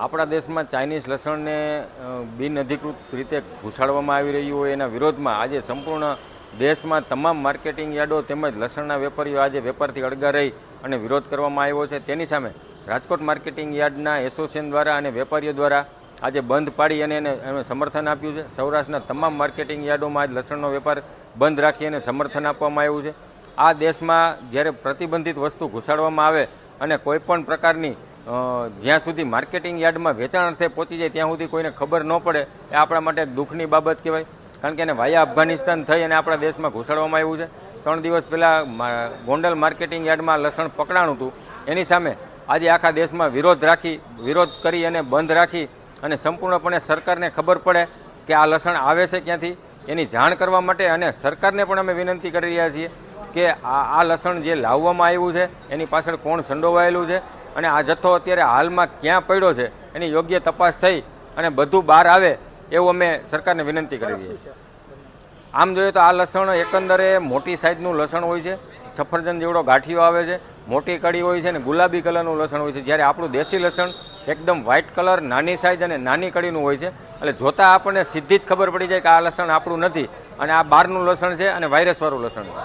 આપણા દેશમાં ચાઇનીઝ લસણને બિનઅધિકૃત રીતે ઘૂસાડવામાં આવી રહ્યું હોય એના વિરોધમાં આજે સંપૂર્ણ દેશમાં તમામ માર્કેટિંગ યાર્ડો તેમજ લસણના વેપારીઓ આજે વેપારથી અળગા રહી અને વિરોધ કરવામાં આવ્યો છે. તેની સામે રાજકોટ માર્કેટિંગ યાર્ડના એસોસિએશન દ્વારા અને વેપારીઓ દ્વારા આજે બંધ પાડી અને એને એમણે સમર્થન આપ્યું છે. સૌરાષ્ટ્રના તમામ માર્કેટિંગ યાર્ડોમાં આજ લસણનો વેપાર બંધ રાખી અને સમર્થન આપવામાં આવ્યું છે. આ દેશમાં જ્યારે પ્રતિબંધિત વસ્તુ ઘૂસાડવામાં આવે અને કોઈપણ પ્રકારની જ્યાં સુધી માર્કેટિંગ યાર્ડમાં વેચાણ અર્થે પહોંચી જાય, ત્યાં સુધી કોઈને ખબર ન પડે, એ આપણા માટે દુઃખની બાબત કહેવાય. કારણ કે એને વાયા અફઘાનિસ્તાન થઈ અને આપણા દેશમાં ઘૂસાડવામાં આવ્યું છે. ત્રણ દિવસ પહેલાં ગોંડલ માર્કેટિંગ યાર્ડમાં લસણ પકડાણું હતું. એની સામે આજે આખા દેશમાં વિરોધ રાખી, વિરોધ કરી અને બંધ રાખી અને સંપૂર્ણપણે સરકારને ખબર પડે કે આ લસણ આવે છે ક્યાંથી. એની જાણ કરવા માટે અને સરકારને પણ અમે વિનંતી કરી રહ્યા છીએ કે આ આ લસણ જે લાવવામાં આવ્યું છે, એની પાછળ કોણ સંડોવાયેલું છે અને આ જથ્થો અત્યારે હાલમાં ક્યાં પડ્યો છે એની યોગ્ય તપાસ થઈ અને બધું બહાર આવે એવું અમે સરકારને વિનંતી કરી છીએ આમ જોઈએ તો આ લસણ એકંદરે મોટી સાઇઝનું લસણ હોય છે સફરજન જેવડો ગાંઠિયો આવે છે મોટી કડી હોય છે અને ગુલાબી કલરનું લસણ હોય છે. જ્યારે આપણું દેશી લસણ એકદમ વ્હાઇટ કલર નાની સાઇઝ અને નાની કડીનું હોય છે એટલે જોતાં આપણને સીધી જ ખબર પડી જાય કે આ લસણ આપણું નથી અને આ બહારનું લસણ છે અને વાયરસવાળું લસણ છે.